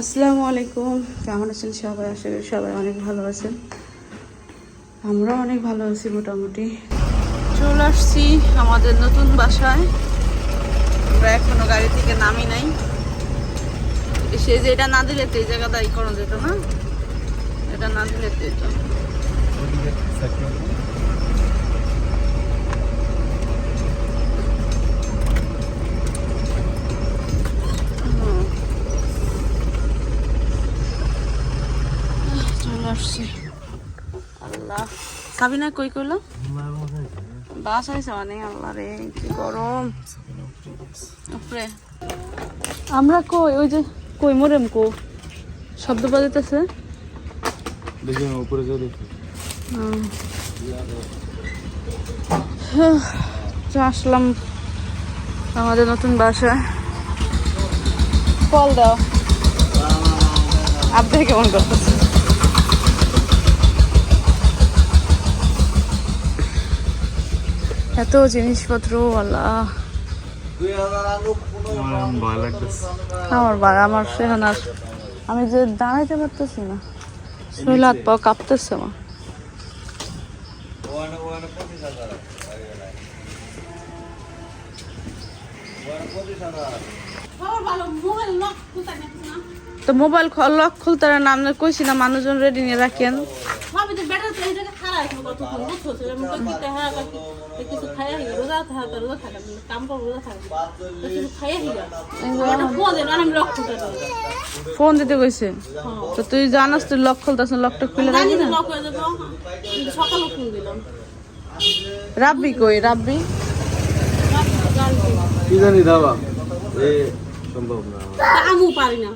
আসসালামু আলাইকুম। কেমন আছেন সবাই? করি সবাই অনেক ভালো আছেন। আমরা অনেক ভালো আছি মোটামুটি। চলে আসছি আমাদের নতুন বাসায়। আমরা এখনও গাড়ি থেকে নামি নাই। সে যে এটা না দিলে তো এই জায়গাটা ই করা যেত না। এটা না দিলে তো হুম। চলে আসছি আল্লাহ। সাবিনা কই কইলো? বাস আইসে মানে আল্লাহ রে কি গরম। উপরে। আমরা কই? ওই যে কই মরেম কো? শব্দ বাজাইতেছে। দেখি আমি উপরে যাই দেখি। আসলাম আমাদের নতুন বাসা কল দাও। আপনি কেমন করতেছে এত জিনিসপত্র আল্লাহ। আমার ভয় আমার বা আমার সেখানে আর আমি যে দাঁড়াইতে পারতেছি না। শরীর হাত পা কাঁপতেছে আমার। তো মোবাইল লক খুলতে নাম কইছি না মানুষজন রেডি নিয়ে রাখেন। ভাবি তো বেটার তো এই জায়গায় খারাপ এখন কতক্ষণ বুঝছ সেটা মতো দিতে হয় কিছু খাইয়া হিগা রোজা থাকা রোজা থাকা কাম করব রোজা থাকা। কিছু খাইয়া হিগা ফোন দেন আমি লক খুলতে পারি ফোন দিতে কইছে তো তুই জানাস তুই লক খুলতেছ লকটা খুলে রাখবি না? সকালে ফোন দিলাম রাব্বি কই রাব্বি কি জানি দাবা এ সম্ভব না। আমু পারি না।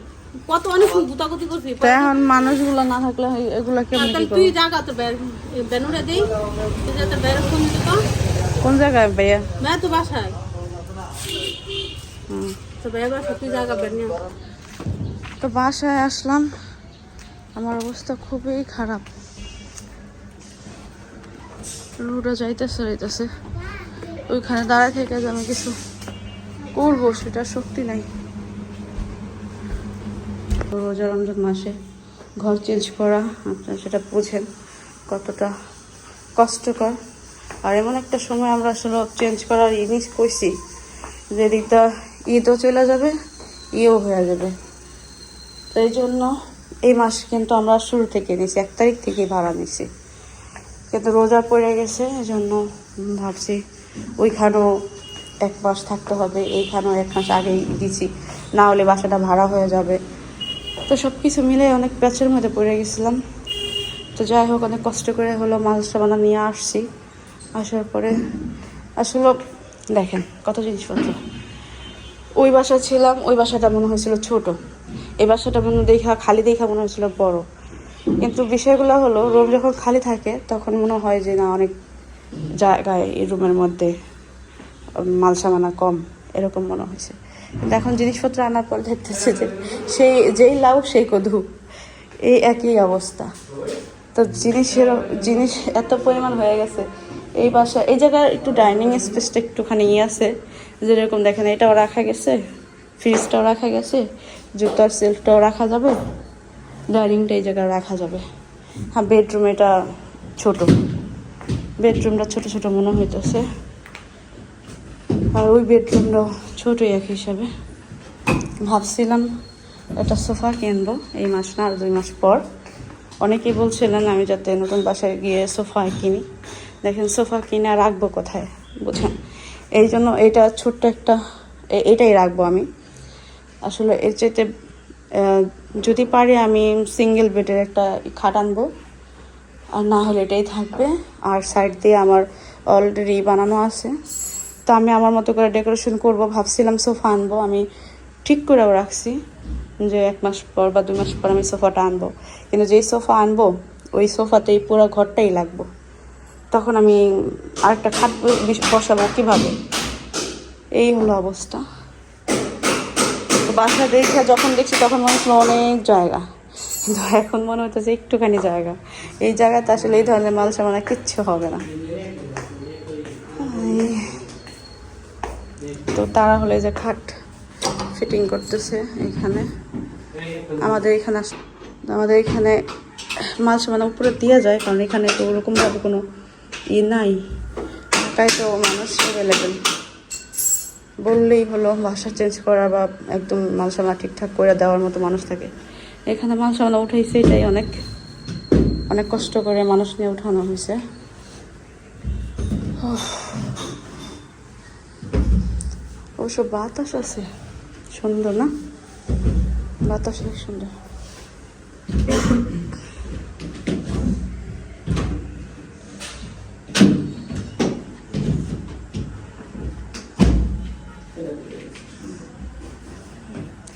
কত অনেক গুতাগুতি করছি এখন মানুষগুলো না থাকলে এগুলা কেমনি কি তুই জায়গা তো বের বেনুরে দেই তুই যাতে বের ফোন দিতে কোন জায়গায় ভাইয়া মেয়ে তো বাসায়। হুম। তো বের বাসা তুই জায়গা বের নিয়ে তো বাসায় আসলাম আমার অবস্থা খুবই খারাপ। রুটা যাইতেছে যাইতেছে। ওইখানে দাঁড়ায় থেকে যে আমি কিছু করব সেটা শক্তি নাই। রোজা রমজান মাসে ঘর চেঞ্জ করা, আপনারা সেটা বুঝেন কতটা কষ্টকর। আর এমন একটা সময় আমরা আসলে চেঞ্জ করার জিনিস করছি যে দিকটা ঈদও চলে যাবে ইও হয়ে যাবে। তো এই জন্য এই মাস কিন্তু আমরা শুরু থেকে নিছি, এক তারিখ থেকেই ভাড়া নিছি। কিন্তু রোজা পড়ে গেছে, এই জন্য ভাবছি ওইখানেও এক মাস থাকতে হবে, এইখানেও এক মাস আগেই দিছি। না হলে বাসাটা ভাড়া হয়ে যাবে। তো সব কিছু মিলে অনেক প্যাচের মধ্যে পড়ে গেছিলাম। তো যাই হোক, অনেক কষ্ট করে হলো মাল সাবানা নিয়ে আসছি। আসার পরে আসলে দেখেন কত জিনিসপত্র। ওই বাসা ছিলাম, ওই বাসাটা মনে হয়েছিল ছোট। এই বাসাটা মনে দেখা, খালি দেখা মনে হয়েছিল বড়। কিন্তু বিষয়গুলো হলো, রুম যখন খালি থাকে, তখন মনে হয় যে না, অনেক জায়গায় এই রুমের মধ্যে মাল সামানা কম। এরকম মনে হয়েছে। কিন্তু এখন জিনিসপত্র আনার পর দেখতেছে যে সেই, যেই লাউ, সেই কদু। এই একই অবস্থা। তো জিনিসের, জিনিস এত পরিমাণ হয়ে গেছে। এই বাসা, এই জায়গায় একটু ডাইনিং স্পেসটা একটুখানি ইয়ে আছে। যেরকম দেখেন, এটাও রাখা গেছে। ফ্রিজটাও রাখা গেছে। জুতার সেলফটাও রাখা যাবে। ডাইনিংটা এই জায়গায় রাখা যাবে। হ্যাঁ বেডরুম এটা ছোট। বেডরুমটা ছোট ছোট মনে হইতেছে। আর ওই বেডরুমটাও ছোটই এক হিসাবে। ভাবছিলাম একটা সোফা কিনবো, এই মাস না, আর দুই মাস পর। অনেকেই বলছিলেন আমি যাতে নতুন বাসায় গিয়ে সোফা কিনি। দেখেন, সোফা কিনে আর রাখব কোথায় বুঝেন এই জন্য এটা ছোট্ট একটা এটাই রাখব আমি। আসলে এর চাইতে যদি পারি আমি সিঙ্গেল বেডের একটা খাট আনব। আর না হলে এটাই থাকবে। আর সাইড দিয়ে আমার অলরেডি বানানো আছে। তো আমি আমার মতো করে ডেকোরেশন করব, ভাবছিলাম সোফা আনব, আমি ঠিক করেও রাখছি যে এক মাস পর বা দুই মাস পর আমি সোফাটা আনব। কিন্তু যেই সোফা আনব, ওই সোফাতেই পুরো ঘরটাই লাগবো। তখন আমি আরেকটা খাট বসাবো কীভাবে? এই হলো অবস্থা। তো বাসা দেখে যখন দেখছি তখন মনে হচ্ছিল অনেক জায়গা। কিন্তু এখন মনে হচ্ছে একটুখানি জায়গা। এই জায়গাতে আসলে এই ধরনের মাল সামানা কিচ্ছু হবে না। তো তারা হলে যে খাট ফিটিং করতেছে এখানে আমাদের এখানে আমাদের এখানে মাল সামান উপরে দেওয়া যায়, কারণ এখানে তো ওরকমভাবে কোনো ই নাই। তাই তো মানুষ অ্যাভেলেবেল বললেই হলো বাসা চেঞ্জ করা বা একদম মাল সামান ঠিকঠাক করে দেওয়ার মতো মানুষ থাকে। এখানে মাল সামান উঠাইছে এটাই অনেক অনেক কষ্ট করে মানুষ নিয়ে উঠানো হয়েছে। অবশ্য বাতাস আছে। সুন্দর না? বাতাস অনেক সুন্দর।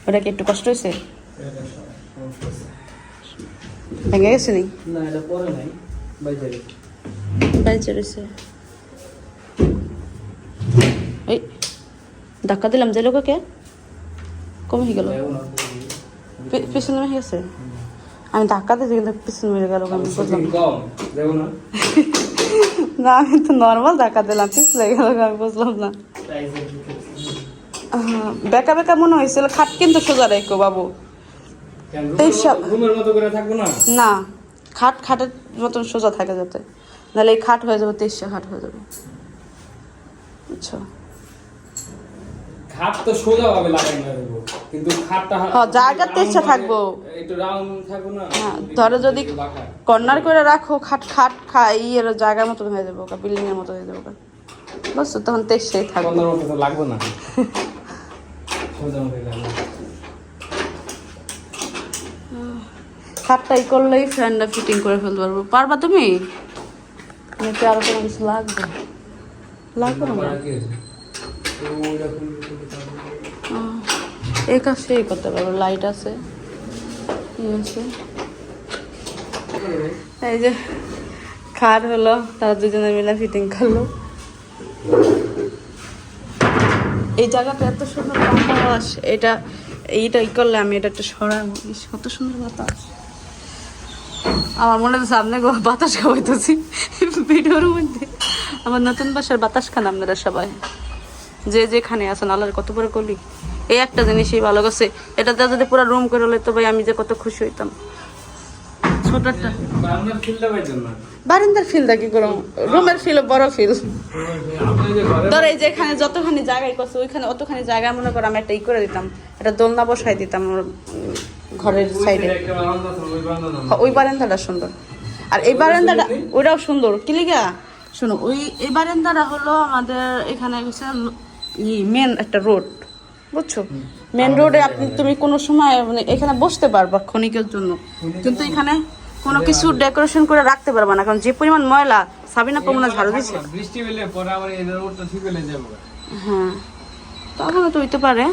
ওটা কি একটু কষ্ট হয়েছে? ভেঙে গেছে নি? না এটা পরে নাই বাইরে বাইরে রয়েছে। এই ধাক্কা দিলাম যে লোককে? কমে গেল। পিছনে হয়ে গেছে? আমি ধাক্কা দিয়েছি কিন্তু পিছনে মেরে গেল আমি বুঝলাম। না। আমি তো নর্মাল ধাক্কা দিলাম পিছলে গেল আমি বুঝলাম না। বেকা বেকা মনে হয়েছিল খাট কিন্তু সোজা রেখো বাবু। না? খাট খাটের মতন সোজা থাকে যাতে। নাহলে এই খাট হয়ে যাবে তেইশটা খাট হয়ে যাবে। বুঝছ? খাট তো সোজা ভাবে লাগাই না কিন্তু খাটটা হ্যাঁ, জায়গাতে ইচ্ছা থাকব। একটু রাউন্ড থাকব না? হ্যাঁ, ধরো যদি কর্নার করে রাখো খাট খাট খা ইয়ের জায়গার মতন হয়ে যাব বিল্ডিং এর মতো হয়ে যাব বুঝছ? তখন তেইশটাই থাকবে। কন্যার মতো লাগবে না। সোজা মতো লাগবে খাটটাই করলেই ফ্যানটা ফিটিং করে ফেলতে পারব। পারবা তুমি? নাকি আরও কোনো কিছু লাগবে? লাগবে না? এই কাজ সেই করতে পারব লাইট আছে এই যে, খাট হলো, তারা দুজনে মিলে ফিটিং করল। এই জায়গাটা এত সুন্দর বাতাস, এটা, এইটা ই করলে আমি এটা একটু সরাবো কত সুন্দর বাতাস। আমার মনে হচ্ছে গো বাতাস খাওয়াইতেছি, ভিডিওর মধ্যে। আমার নতুন বাসার বাতাস খান আপনারা সবাই। যে যেখানে আছেন আল্লাহর কত বড় কলি এই একটা জিনিসই ভালো করছে। এটাতে যদি পুরো রুম করে হলে তো ভাই আমি যে কত খুশি হইতাম। ছোট একটা রুমের ফিল বড় ফিল ধর এই যেখানে যতখানি জায়গায় করছে ওইখানে অতখানি জায়গা মনে করো আমি করে দিতাম। একটা দোলনা বসাই দিতাম ঘরের সাইডে আছে, ওই সুন্দর। আর এই বারান্দাটা ওইটাও সুন্দর। কি লিগা? শোনো ওই এই বারান্দাটা হলো আমাদের এখানে ই মেন একটা রোড বুঝছ? মেন রোডে আপনি তুমি কোনো সময় মানে এখানে বসতে পারবা ক্ষণিকের জন্য। কিন্তু এখানে কোনো কিছু ডেকোরেশন করে রাখতে পারবা না কারণ যে পরিমাণ ময়লা সাবিনা পমনা ঝাড়ু দিচ্ছে বৃষ্টি হলে পরে আবার এই রোডটা ঠিক হলে যাব হ্যাঁ। তখন তো হইতে পারে।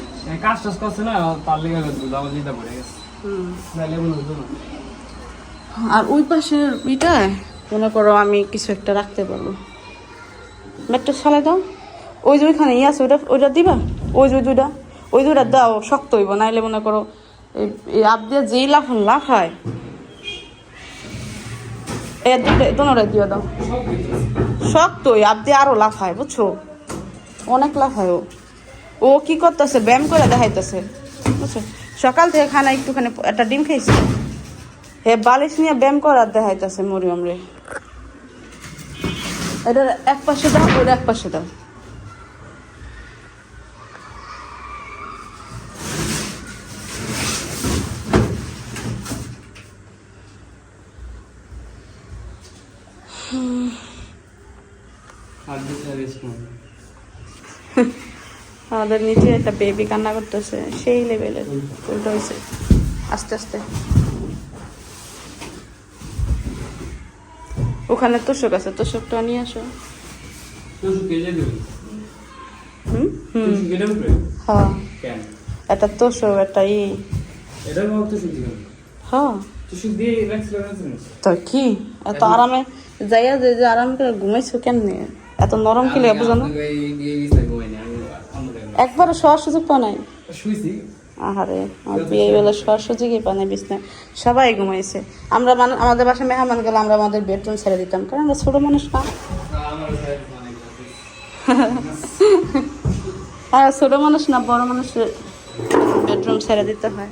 কাজ টাজ করছে না তার লেগে আবার যেটা পড়ে গেছে। হুম। আর ওই পাশের ইটায় মনে করো আমি কিছু একটা রাখতে পারব। মেট্রো চালাই দাও। ওই যে ওইখানে ইয়ে আছে, ওইটা ওইটা দিবা? ওই যে ওই দুইটা। ওই দুইটা দাও, শক্ত হইব, নাইলে মনে করো এই আপ দিয়ে যেই লাফ লাফায় এ দুইটা দোনোটা দিয়ে দাও। শক্তই আপ দিয়ে আরও লাফায় বুঝছ? অনেক লাফায় ও। ও কি করতেছে? ব্যায়াম করে দেখাইতেছে, বুঝছ? সকাল থেকে খানা একটুখানি একটা ডিম খাইছে। হে বালিশ নিয়ে ব্যায়াম করার দেখাইতেছে মরিয়ম রে। এটা এক পাশে দাও ওটা এক পাশে দাও আর দুটা রেস্ট নেব আমাদের নিচে একটা বেবি কান্না করতেছে সেই লেভেলের উল্টো হয়েছে আস্তে আস্তে। ওখানে তোষক আছে তোষকটা নিয়ে আসো। তো হুম? শুকিয়ে যাবে হ্যাঁ। কেন? একটা তোষক একটা ই। হ্যাঁ। তো কি? এত আরামে যাইয়া যে আরাম করে ঘুমাইছো কেমনে? এত নরম কি লাগে বুঝো না। একবারও শোয়ার সুযোগ পাও নাই। আহারে আমার বিয়ে বেলা শোয়ার সুযোগই পাও নাই বিছনা সবাই ঘুমাইছে। আমরা মানে আমাদের বাসায় মেহমান গেলে আমরা আমাদের বেডরুম ছেড়ে দিতাম কারণ আমরা ছোটো মানুষ না। হ্যাঁ ছোটো মানুষ না বড় মানুষের বেডরুম ছেড়ে দিতে হয়।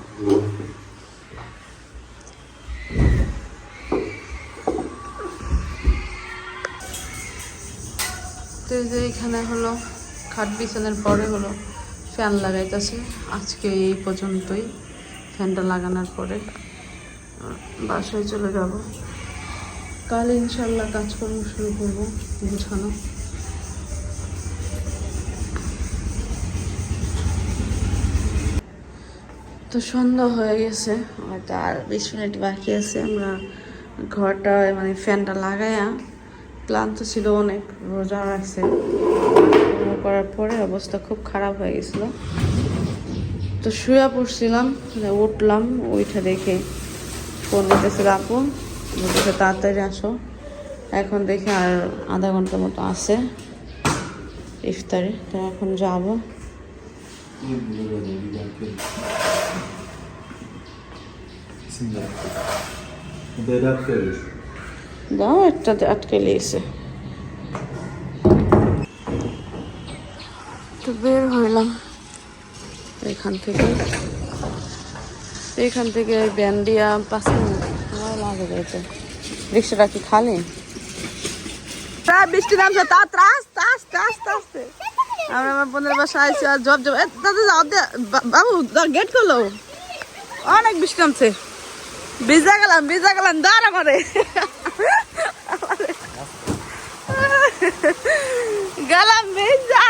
তো যে এখানে হলো খাট বিছানার পরে হলো ফ্যান লাগাইতেছে। আজকে এই পর্যন্তই। ফ্যানটা লাগানোর পরে বাসায় চলে যাব। কাল ইনশাল্লাহ কাজকর্ম শুরু করব গুছানো তো সন্ধ্যা হয়ে গেছে, হয়তো আর বিশ মিনিট বাকি আছে। আমরা ঘরটা মানে ফ্যানটা লাগাইয়া ক্লান্ত ছিল অনেক, রোজা রাখছে। করার পরে অবস্থা খুব খারাপ হয়ে গেছিল। তো শুয়ে পড়ছিলাম মানে উঠলাম ওইটা দেখে ফোন দিতেছিল আপু, বলতেছে, তাড়াতাড়ি আসো। এখন দেখে আর আধা ঘণ্টার মতো আছে, ইফতারে, তো এখন যাব। দাও একটাতে আটকে লিয়েছে বের হইলাম। এখান থেকে। এখান থেকে ব্যান্ডিয়া পাঁচ মিনিট। লাগে যাইতে রিক্সাটা কি খালি? বৃষ্টি নামছে। তা ত্রাস ত্রাস ত্রাস ত্রাস আমরা আমার বোনের বাসা আইসি আর জব জব। দাদা, যাও বাবু গেট করল অনেক বৃষ্টি নামছে। ভিজা গেলাম ভিজা গেলাম। দাঁড়া করে গেলাম ভিজা।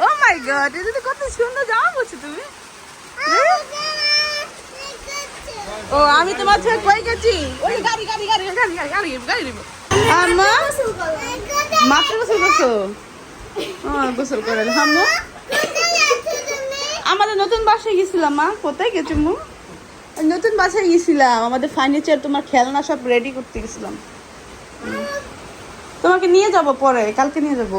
ও মাই গড এটা তো কত সুন্দর জামা পড়ছো তুমি। হ্যাঁ? ও আমি তোমার থেকে কই গেছি? ওই গাড়ি গাড়ি গাড়ি গাড়ি গাড়ি গাড়ি গাড়ি দিব আম্মা? মাত্র গোসল করছ? ও গোসল করে আম্মু? আমাদের নতুন বাসায় গেছিলাম মা। কোথায় গেছি মু নতুন বাসায় গেছিলাম। আমাদের ফার্নিচার তোমার খেলনা সব রেডি করতে গেছিলাম। তোমাকে নিয়ে যাব পরে কালকে নিয়ে যাব।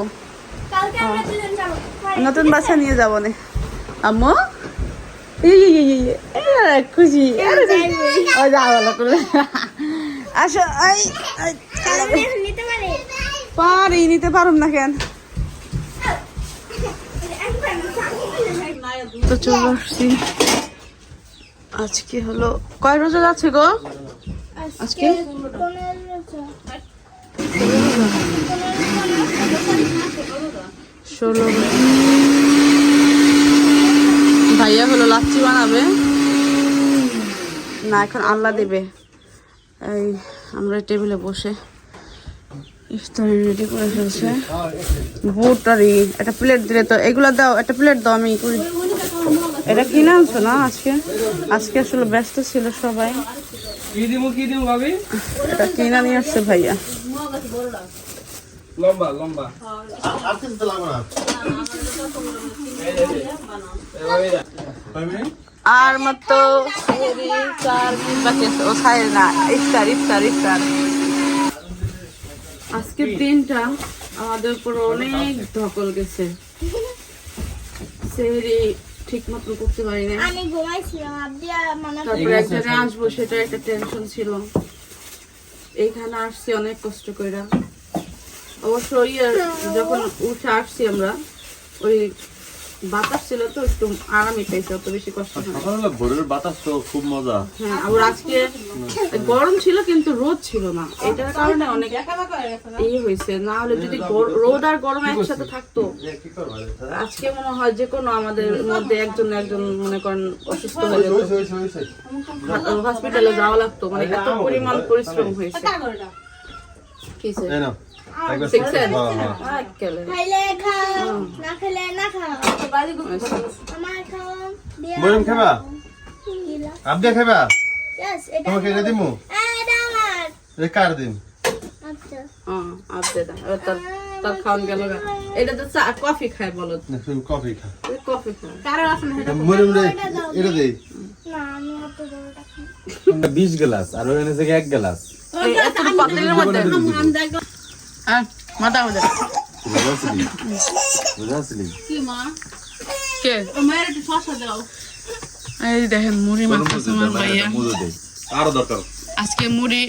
নতুন বাসা নিয়ে যাব না। আম্মু? খুশি। আসো পারে? নিতে পারুম না কেন? তো চলে আসছি আজকে হলো কয় রোজা যাচ্ছে গো? আজকে ষোলো ভাইয়া হলো লাচ্ছি বানাবে। না এখন আল্লাহ দেবে। এই আমরা টেবিলে বসে ইফতারি রেডি করে ফেলছে। বুট আর ই, একটা প্লেট দিলে তো এগুলো দাও একটা প্লেট দাও আমি করি। এটা কিনে আনছো না আজকে? আজকে আসলে ব্যস্ত ছিল সবাই। এটা কিনে নিয়ে আসছে ভাইয়া। লম্বা লম্বা। আর মাত্র সেহরি, চার মিনিট বাকি ও সাইড না। ইফতার ইফতার ইফতার। আজকের দিনটা আমাদের উপর অনেক ধকল গেছে। সেহরি ঠিক মতো করতে পারি না আমি ঘুমাইছিলাম আপনি মানে তারপরে এখানে আসব সেটা একটা টেনশন ছিল। এইখানে আসছি অনেক কষ্ট করে অবশ্য ইয়ে যখন উঠে আসছি আমরা ওই বাতাস ছিল তো একটু আরামই পাইছে অত বেশি কষ্ট সকালবেলা ভোরের বাতাস তো খুব মজা। হ্যাঁ আবার আজকে গরম ছিল কিন্তু রোদ ছিল না। এটার কারণে অনেক এই হয়েছে না হলে যদি গর- রোদ আর গরম একসাথে থাকতো আজকে মনে হয় যে কোনো আমাদের মধ্যে একজন একজন মনে করেন অসুস্থ হয়ে যেত। হসপিটালে যাওয়া লাগতো মানে এত পরিমাণ পরিশ্রম হয়েছে। কিসে? আমার খাও দিয়া মরিম খাবা? আবদে খাবা? তোমাকে এটা দিমু? এটা কার দিন? আচ্ছা। হ্যাঁ। এটা তো কফি খায় বলো না, কফি কফি খায় মরিম রে এটা দেই না বিশ গ্লাস আর এক গ্লাস। হ্যাঁ মাথা কে এই দেখেন মুড়ি মাখা আমার ভাইয়া। আরও দরকার। আজকে মুড়ি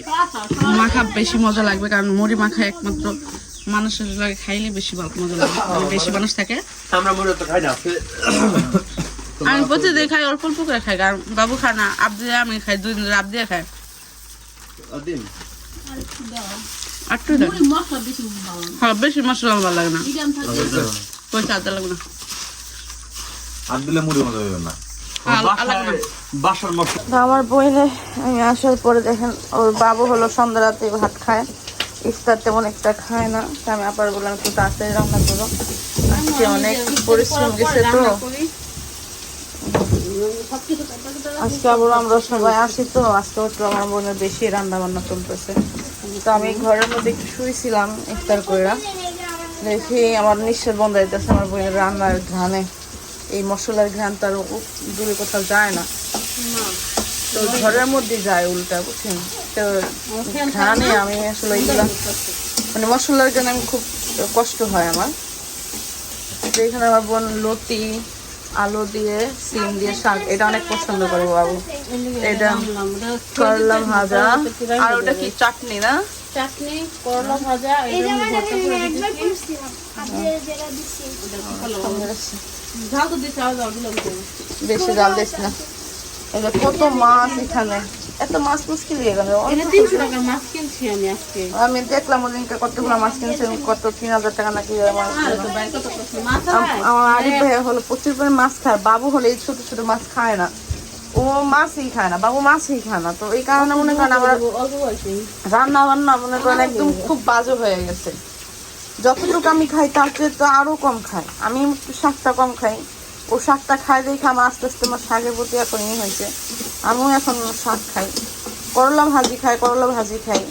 মাখা বেশি মজা লাগবে কারণ মুড়ি মাখা একমাত্র মানুষের লাগে খাইলে বেশি ভালো মজা লাগবে মানে বেশি মানুষ থাকে। আমরা তো খাই না আমি প্রতিদিন খাই অল্প অল্প করে খাই কারণ বাবু খায় না আবদিয়া আমি খাই দুই দিন আবদিয়া খায়। দিন? আটটু দেন। হ্যাঁ বেশি মশলা আমার ভালো লাগে না। পয়সা আদা লাগবে না। আর দিলে মুড়ি মতো হইবে না। আল- আলাদা না। বাসার মশলা আমার বইনে আমি আসার পরে দেখেন ওর বাবু হলো সন্ধ্যা রাতে ভাত খায়। ইফতার তেমন একটা খায় না। আমি আবার বললাম একটু তাড়াতাড়ি রান্না করো। আজকে অনেক পরিশ্রম গেছে তো। তো আজকে আবার আমরা সবাই আসি তো। আজকে একটু আমার বোনের বেশি রান্না বান্না চলতেছে। তো আমি ঘরের মধ্যে একটু শুয়েছিলাম ইফতার করে দেখি আমার নিঃশ্বাস বন্ধ হইতেছে, আমার বোনের রান্নার ঘ্রাণে। এই মশলার ঘ্রাণ তো আর দূরে কোথাও যায় না। তো ঘরের মধ্যে যায় উল্টা, বুঝছেন? তো ঘ্রাণে আমি আসলে মানে মশলার জন্য আমি খুব কষ্ট হয় আমার। তো এখানে আমার বোন লতি আলু দিয়ে সিম দিয়ে শাক। এটা অনেক পছন্দ করব বাবু। এটা। করলা ভাজা। আর ওটা কি চাটনি না? চাটনি করলা ভাজা বেশি জাল দিস না। এটা কত মাছ এখানে? এত মাছ মুশকিল হয়ে গেল তিনশো টাকার মাছ কিনছি আমি আজকে। আমি দেখলাম ওদিনকে কতগুলো মাছ কিনছেন কত তিন হাজার টাকা নাকি হয়? আমার আরিফ ভাইয়া হলো প্রচুর পরিমাণে মাছ খায় বাবু হলে এই ছোট ছোট মাছ খায় না। ও মাছই খায় না বাবু মাছই খায় না। তো এই কারণে মনে করেন আমরা রান্না বান্না মনে করেন একদম খুব বাজে হয়ে গেছে। যতটুকু আমি খাই তার চেয়ে তো আরও কম খাই। আমি শাকটা কম খাই। ও শাকটা খাই দেখে আমার আস্তে আস্তে আমার শাকের প্রতি এখন ইয়ে হয়েছে। আমিও এখন শাক খাই। করলা ভাজি খাই, করলা ভাজি খাই।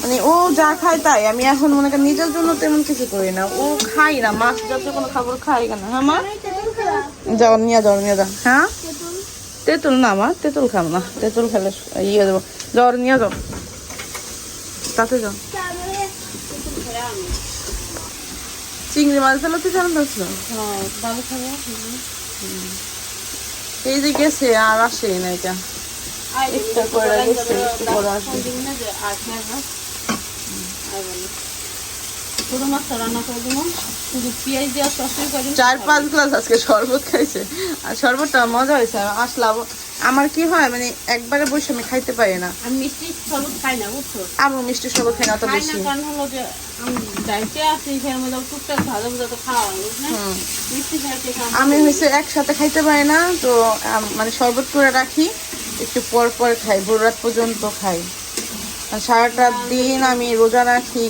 মানে ও যা খায় তাই। আমি এখন মনে করি নিজের জন্য তেমন কিছু করি না। ও খাই না মাছ জাতীয় কোনো খাবার খাই না হ্যাঁ মা? যাও, নিয়ে যাও নিয়ে যাও। হ্যাঁ? তেঁতুল না, মা, তেঁতুল খাম না। তেঁতুল খেলে ইয়ে দেবো। যাও, নিয়ে যাও। তাতে যাও। চিংড়ি মাছ ফেলো তুই তো হ্যাঁ খাবে। এই যে গেছে আর আসে না এটা একটা করে গেছে বড়। চার পাঁচ গ্লাস আজকে শরবত খাইছে আর শরবতটা মজা হয়েছে আর আসলাম আমার কি হয় মানে একবারে বসে আমি খাইতে পারি না। আমি মিষ্টি শরবত খাই না বুঝছ? আমি মিষ্টি শরবত খাই না অত বেশি। কারণ হলো যে আমি মধ্যে টুকটাক তো খাওয়া হয় মিষ্টি খাইতে একসাথে খাইতে পারি না তো মানে শরবত করে রাখি একটু পর পর খাই ভোর রাত পর্যন্ত খাই। সারাটা দিন আমি রোজা রাখি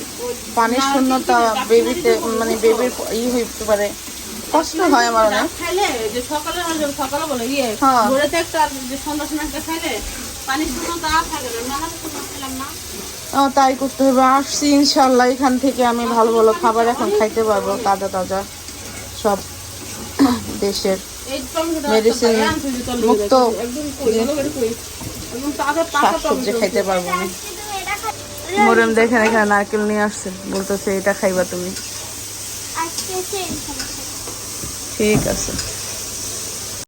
পানির শূন্যতা বেবিতে মানে বেবির ই হইতে পারে কষ্ট হয় আমার অনেক। খাইলে যে সকালে সকালে বলে ইয়ে হ্যাঁ। ভোরেতে একটা যে সন্ধ্যা সময় একটা খাইলে পানির তো থাকে না না হলে খেলাম না। ও, তাই করতে হবে। আসছি ইনশাল্লাহ এখান থেকে আমি ভালো ভালো খাবার এখন খাইতে পারব তাজা তাজা সব দেশের লেগে মুক্ত শাকসবজি খাইতে পারব না মরিয়ম দেখেন এখানে নারকেল নিয়ে আসছে বলতেছে এটা খাইবা তুমি। ঠিক আছে।